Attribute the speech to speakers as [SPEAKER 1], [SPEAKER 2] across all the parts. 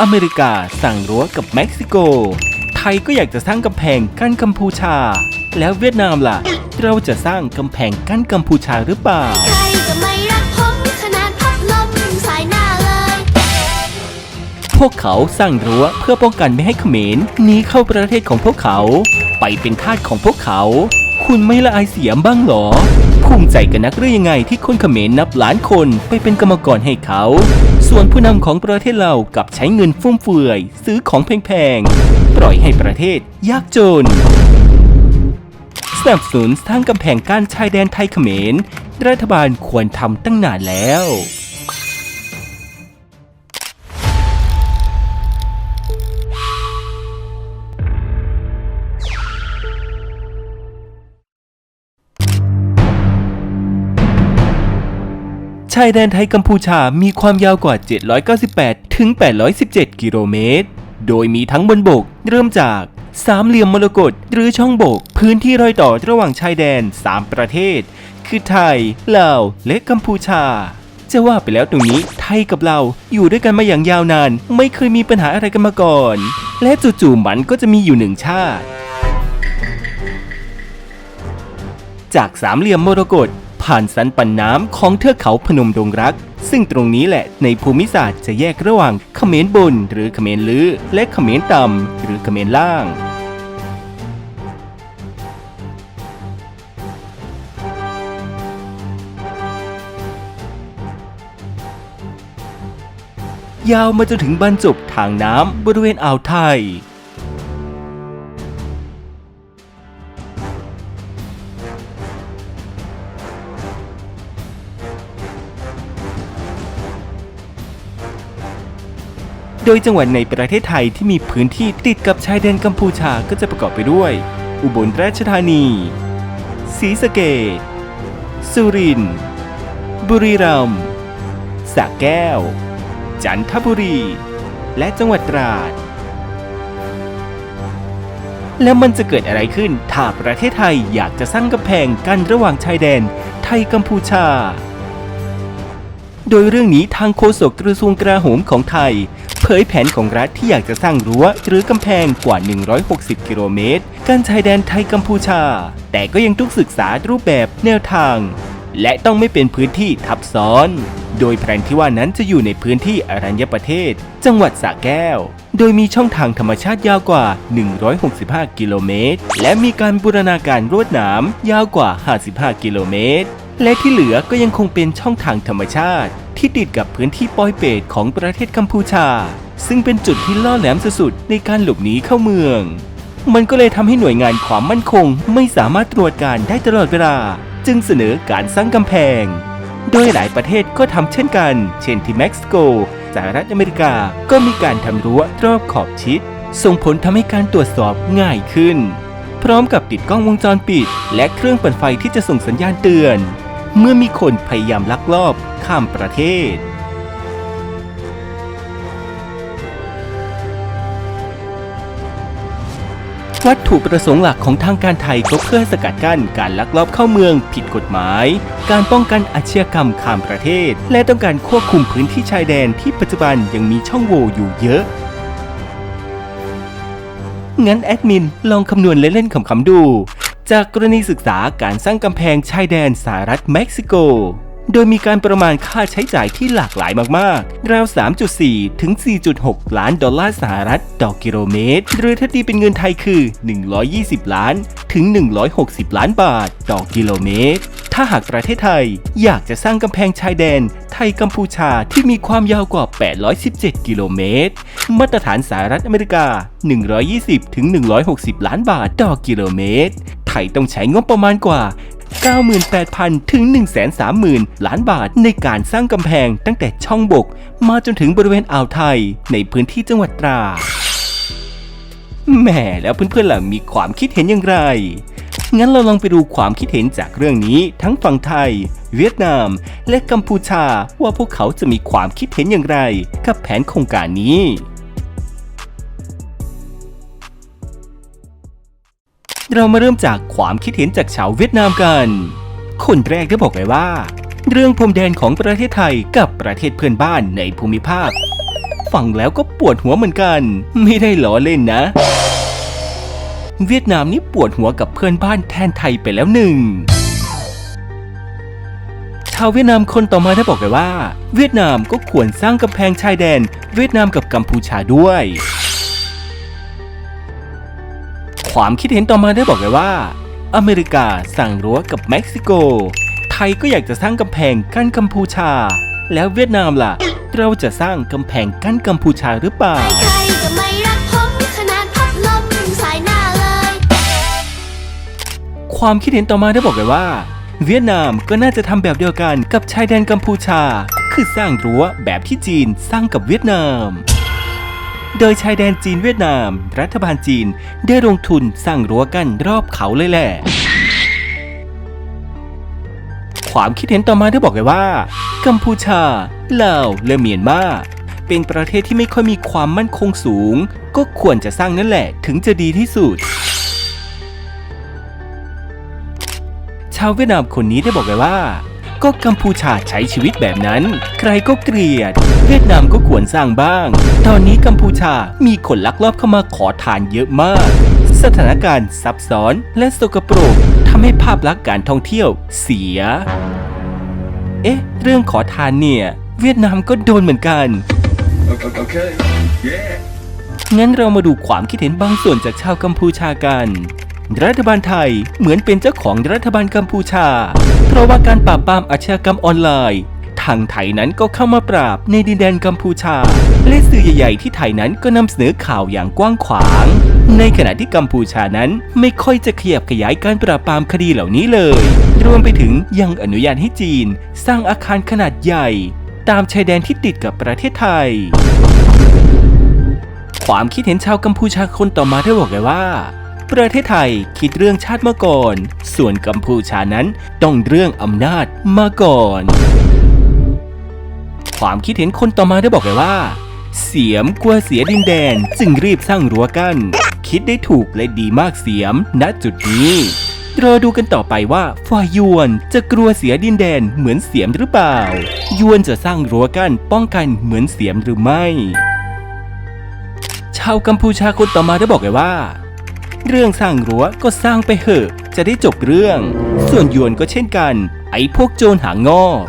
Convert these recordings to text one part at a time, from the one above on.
[SPEAKER 1] อเมริกาสั่งรั้วกับเม็กซิโก ไทยก็อยากจะสร้างกำแพงกั้นกัมพูชา แล้วเวียดนามล่ะ เราจะสร้างกำแพงกั้นกัมพูชาหรือเปล่า
[SPEAKER 2] ใครจะไม่รักผมขนาดพัดลมสายหน้าเลย
[SPEAKER 1] พวกเขาสร้างรั้วเพื่อป้องกันไม่ให้เขมรหนีเข้าประเทศของพวกเขา ไปเป็นทาสของพวกเขา คุณไม่ละอายเสียมบ้างเหรอ ภูมิใจกันนักหรือยังไงที่คนเขมรนับล้านคนไปเป็นกรรมกรให้เขา ส่วนผู้นำของประเทศเรากับใช้เงินฟุ่มเฟือย ซื้อของแพงๆ ปล่อยให้ประเทศยากจน สนับสนุนสร้างกำแพงกั้นชายแดนไทยเขมร รัฐบาลควรทำตั้งนานแล้ว ชายแดนไทยกัมพูชามีความยาวกว่า 798 ถึง 817 กิโลเมตร โดยมีทั้งบนบก เริ่มจากสามเหลี่ยมมรกตหรือช่องบก พื้นที่รอยต่อระหว่างชายแดน 3 ประเทศ คือไทย ลาว และกัมพูชา จะว่าไปแล้วตรงนี้ไทยกับเราอยู่ด้วยกันมาอย่างยาวนาน ไม่เคยมีปัญหาอะไรกันมาก่อน และจู่ๆมันก็จะมีอยู่หนึ่งชาติ จากสามเหลี่ยมมรกต ผ่านสันปันน้ำของเทือกเขาพนมดงรัก ซึ่งตรงนี้แหละในภูมิศาสตร์จะแยกระหว่างเขมรบนหรือเขมรลื้อและเขมรต่ำหรือเขมรล่างยาวมาจนถึงบรรจบทางน้ำบริเวณอ่าวไทย โดยจังหวัดในประเทศไทยที่มีพื้นที่ติดกับชายแดนกัมพูชาก็จะประกอบไปด้วย อุบลราชธานี ศรีสะเกษสุรินทร์ บุรีรัมย์ สระแก้ว จันทบุรี และจังหวัดตราด แล้วมันจะเกิดอะไรขึ้นถ้าประเทศไทยอยากจะสร้างกำแพงกั้นระหว่างชายแดนไทยกัมพูชา โดยเรื่องนี้ทางโฆษกกระทรวงกลาโหมของไทย เผยแผนของรัฐที่อยากจะสร้างรั้วหรือกำแพงกว่า 160 กิโลเมตรกั้นชายแดนไทยกัมพูชา แต่ก็ยังต้องศึกษารูปแบบแนวทาง และต้องไม่เป็นพื้นที่ทับซ้อน โดยแผนที่ว่านั้นจะอยู่ในพื้นที่อรัญญประเทศ จังหวัดสระแก้ว โดยมีช่องทางธรรมชาติยาวกว่า 165 กิโลเมตร และมีการบูรณาการรวดหนามยาวกว่า 55 กิโลเมตร และที่เหลือก็ยังคงเป็นช่องทางธรรมชาติ ที่ติดกับพื้นที่ปอยเปตของประเทศกัมพูชา ซึ่งเป็นจุดที่ล่อแหลมสุดๆในการหลบหนีเข้าเมือง มันก็เลยทำให้หน่วยงานความมั่นคงไม่สามารถตรวจการได้ตลอดเวลา จึงเสนอการสร้างกำแพง โดยหลายประเทศก็ทำเช่นกัน เช่นที่เม็กซิโกสหรัฐอเมริกาก็มีการทำรั้วรอบขอบชิด ส่งผลทำให้การตรวจสอบง่ายขึ้น พร้อมกับติดกล้องวงจรปิด และเครื่องปั่นไฟที่จะส่งสัญญาณเตือน เมื่อมีคนพยายามลักลอบข้ามประเทศ วัตถุประสงค์หลักของทางการไทยก็เพื่อสกัดกั้นการลักลอบเข้าเมืองผิดกฎหมาย การป้องกันอาชญากรรมข้ามประเทศ และต้องการควบคุมพื้นที่ชายแดนที่ปัจจุบันยังมีช่องโหว่อยู่เยอะงั้นแอดมินลองคำนวณเล่นๆขำๆดู จากกรณีศึกษาการสร้างกำแพงชายแดนสหรัฐเม็กซิโก โดยมีการประมาณค่าใช้จ่ายที่หลากหลายมากๆ ราว 3.4 ถึง 4.6 ล้านดอลลาร์สหรัฐต่อกิโลเมตร หรือถ้าตีเป็นเงินไทยคือ 120 ล้าน ถึง 160 ล้านบาทต่อกิโลเมตร ถ้าหากประเทศไทยอยากจะสร้างกำแพงชายแดนไทยกัมพูชาที่มีความยาวกว่า 817 กิโลเมตร มาตรฐานสหรัฐอเมริกา 120ถึง160 ล้านบาทต่อกิโลเมตร ทยต้องใช้งบประมาณกว่า 98,000 ถึง 130,000 ล้านบาทในการสร้างกำแพงตั้งแต่ช่องบก มาจนถึงบริเวณอ่าวไทยในพื้นที่จังหวัดตราแหม่แล้วเพื่อนๆล่ะมีความคิดเห็นอย่างไร งั้นเราลองไปดูความคิดเห็นจากเรื่องนี้ทั้งฝั่งไทย เวียดนาม และกัมพูชาว่าพวกเขาจะมีความคิดเห็นอย่างไร กับแผนโครงการนี้ เรามาเริ่มจากความคิดเห็นจากชาวเวียดนามกัน คนแรกได้บอกไว้ว่า เรื่องพรมแดนของประเทศไทยกับประเทศเพื่อนบ้านในภูมิภาค ฟังแล้วก็ปวดหัวเหมือนกัน ไม่ได้ล้อเล่นนะ เวียดนามนี่ปวดหัวกับเพื่อนบ้านแทนไทยไปแล้วหนึ่งชาวเวียดนามคนต่อมาได้บอกเลยว่า เวียดนามก็ควรสร้างกำแพงชายแดน เวียดนามกับกัมพูชาด้วย ความคิดเห็นต่อมาได้บอกเลยว่า อเมริกาสั่งรั้วกับเม็กซิโก ไทยก็อยากจะสร้างกำแพงกั้นกัมพูชา แล้วเวียดนามล่ะ เราจะสร้างกำแพงกั้นกัมพูชาหรือเปล่า
[SPEAKER 2] ใครๆก็ไม่รักผมขนาดพัดลมใส่หน้าเลย
[SPEAKER 1] ความคิดเห็นต่อมาได้บอกเลยว่า เวียดนามก็น่าจะทำแบบเดียวกันกับชายแดนกัมพูชา คือสร้างรั้วแบบที่จีนสร้างกับเวียดนาม โดยชายแดนจีนเวียดนาม รัฐบาลจีนได้ลงทุนสร้างรั้วกั้นรอบเขาเลยแหละความคิดเห็นต่อมาได้บอกเลยว่า กัมพูชาลาวและเมียนมาเป็นประเทศที่ไม่ค่อยมีความมั่นคงสูง ก็ควรจะสร้างนั่นแหละถึงจะดีที่สุด ชาวเวียดนามคนนี้ได้บอกเลยว่า ก็กัมพูชาใช้ชีวิตแบบนั้น ใครก็เกลียด เวียดนามก็ควรสร้างบ้าง ตอนนี้กัมพูชามีคนลักลอบเข้ามาขอทานเยอะมาก สถานการณ์ซับซ้อนและสกปรกทำให้ภาพลักษณ์การท่องเที่ยวเสีย เอ๊ะ เรื่องขอทานเนี่ย เวียดนามก็โดนเหมือนกัน
[SPEAKER 3] Okay. okay. Yeah.
[SPEAKER 1] งั้นเรามาดูความคิดเห็นบางส่วนจากชาวกัมพูชากัน รัฐบาลไทยเหมือนเป็นเจ้าของรัฐบาลกัมพูชา เพราะว่าการปราบปรามอาชญากรรมออนไลน์ ทางไทยนั้นก็เข้ามาปราบในดินแดนกัมพูชา และสื่อใหญ่ ๆ ที่ไทยนั้นก็นำเสนอข่าวอย่างกว้างขวาง ในขณะที่กัมพูชานั้นไม่ค่อยจะขยับขยายการปราบปรามคดีเหล่านี้เลย รวมไปถึงยังอนุญาตให้จีน สร้างอาคารขนาดใหญ่ ตามชายแดนที่ติดกับประเทศไทยความคิดเห็นชาวกัมพูชาคนต่อมาได้บอกเลยว่า ประเทศไทยคิดเรื่องชาติมาก่อน ส่วนกัมพูชานั้นต้องเรื่องอำนาจมาก่อน ความคิดเห็นคนต่อมาได้บอกเลยว่า เสียมกลัวเสียดินแดนจึงรีบสร้างรั้วกัน้นคิดได้ถูกและดีมากเสียมณจุดนี้รอดูกันต่อไปว่าฝ่ายยวนจะกลัวเสียดินแดนเหมือนเสียมหรือเปล่า ยวนจะสร้างรั้วกั้นป้องกันเหมือนเสียมหรือไม่ ชาวกัมพูชาคนต่อมาได้บอกเลยว่า เรื่องสร้างรั้วก็สร้างไปเหอะ จะได้จบเรื่อง ส่วนยวนก็เช่นกัน ไอ้พวกโจรหางงอก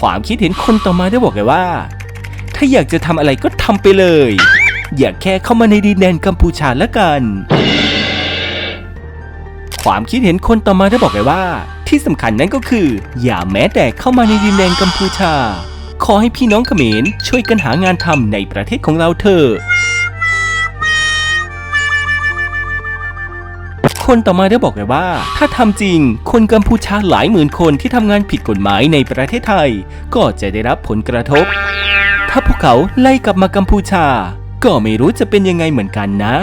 [SPEAKER 1] ความคิดเห็นคนต่อมาได้บอกเลยว่า ถ้าอยากจะทำอะไรก็ทำไปเลย อย่าแค่เข้ามาในดินแดนกัมพูชาละกัน ความคิดเห็นคนต่อมาได้บอกเลยว่า ที่สำคัญนั้นก็คือ อย่าแม้แต่เข้ามาในดินแดนกัมพูชา ขอให้พี่น้องเขมรช่วยกันหางานทำในประเทศของเราเถอะ คนต่อมาได้บอกเลยว่า ถ้าทำจริง คนกัมพูชาหลายหมื่นคนที่ทำงานผิดกฎหมายในประเทศไทย ก็จะได้รับผลกระทบ ถ้าพวกเขาไล่กลับมากัมพูชา ก็ไม่รู้จะเป็นยังไงเหมือนกันนะ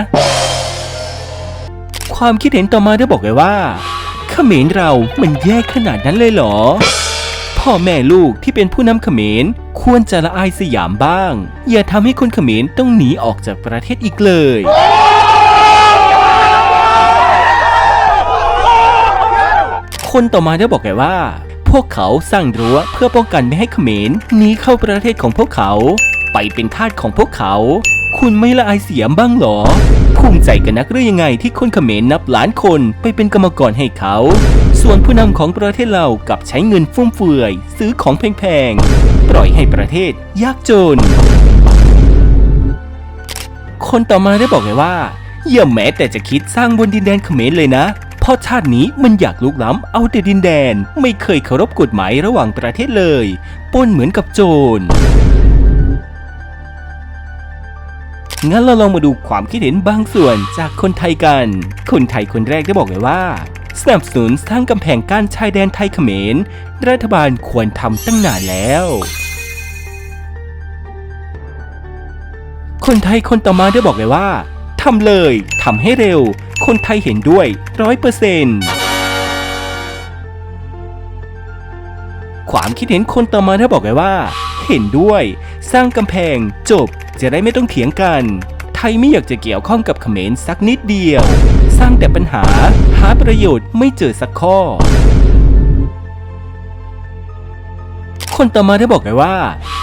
[SPEAKER 1] ความคิดเห็นต่อมาได้บอกเลยว่าเขมรเรามันแย่ขนาดนั้นเลยเหรอ พ่อแม่ลูกที่เป็นผู้นำเขมรควรจะละอายสยามบ้าง อย่าทำให้คนเขมรต้องหนีออกจากประเทศอีกเลย คนต่อมาได้บอกเลยว่า พวกเขาสร้างรั้วเพื่อป้องกันไม่ให้เขมรหนีเข้าประเทศของพวกเขา ไปเป็นทาสของพวกเขา คุณไม่ละอายเสียมบ้างหรอภูมิใจกันนักหรือยังไงที่คนเขมรนับล้านคนไปเป็นกรรมกรให้เขา ส่วนผู้นำของประเทศเรากับใช้เงินฟุ่มเฟือย ซื้อของแพงๆ ปล่อยให้ประเทศยากจน คนต่อมาได้บอกเลยว่าอย่าแม้แต่จะคิดสร้างบนดินแดนเขมรเลยนะ เพราะชาตินี้มันอยากลุกล้ำเอาแต่ดินแดน ไม่เคยเคารพกฎหมายระหว่างประเทศเลยป้นเหมือนกับโจรงั้นเราลองมาดูความคิดเห็นบางส่วนจากคนไทยกัน คนไทยคนแรกได้บอกเลยว่า สนับสนุนสร้างกำแพงกั้นชายแดนไทยเขมร รัฐบาลควรทำตั้งนานแล้ว คนไทยคนต่อมาได้บอกเลยว่าทำเลยทำให้เร็ว คนไทยเห็นด้วยร้อยเปอร์เซนความคิดเห็นคนต่อมาได้บอกเลยว่า เห็นด้วย สร้างกำแพง จบ จะได้ไม่ต้องเถียงกัน ไทยไม่อยากจะเกี่ยวข้องกับเขมรสักนิดเดียว สร้างแต่ปัญหา หาประโยชน์ไม่เจอสักข้อ คนต่อมาได้บอกเลยว่า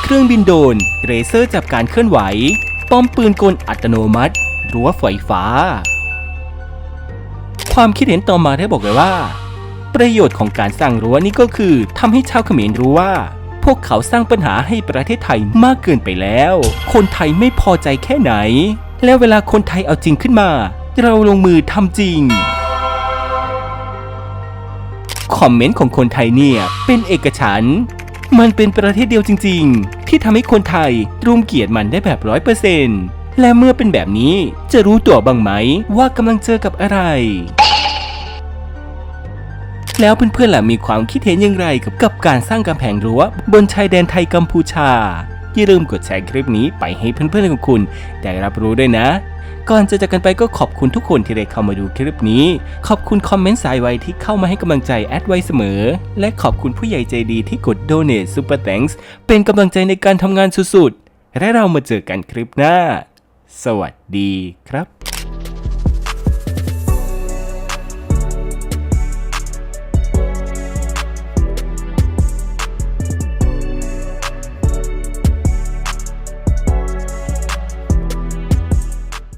[SPEAKER 1] เครื่องบินโดรนเรเซอร์จับการเคลื่อนไหว ป้อมปืนกลอัตโนมัติ รั้วไฟฟ้า ความคิดเห็นต่อมาได้บอกเลยว่า ประโยชน์ของการสร้างรั้วนี่ก็คือทำให้ชาวเขมรรู้ว่า พวกเขาสร้างปัญหาให้ประเทศไทยมากเกินไปแล้ว คนไทยไม่พอใจแค่ไหน แล้วเวลาคนไทยเอาจริงขึ้นมา เราลงมือทำจริงคอมเมนต์ของคนไทยเนี่ยเป็นเอกฉันมันเป็นประเทศเดียวจริง ๆ ที่ทำให้คนไทยรุมเกียดมันได้แบบร้อยเปอร์เซ็นต์ และเมื่อเป็นแบบนี้จะรู้ตัวบ้างไหมว่ากำลังเจอกับอะไร แล้วเพื่อนๆล่ะมีความคิดเห็นอย่างไรกับกับการสร้างกำแพงรั้วบนชายแดนไทยกัมพูชา อย่าลืมกดแชร์คลิปนี้ไปให้เพื่อนๆของคุณ ได้รับรู้ด้วยนะ ก่อนจะจากกันไปก็ขอบคุณทุกคนที่ได้เข้ามาดูคลิปนี้ ขอบคุณคอมเมนต์สายไวที่เข้ามาให้กำลังใจแอดไว้เสมอ และขอบคุณผู้ใหญ่ใจดีที่กด Donate Super Thanks เป็นกำลังใจในการทำงานสุดๆและเรามาเจอกันคลิปหน้า สวัสดีครับ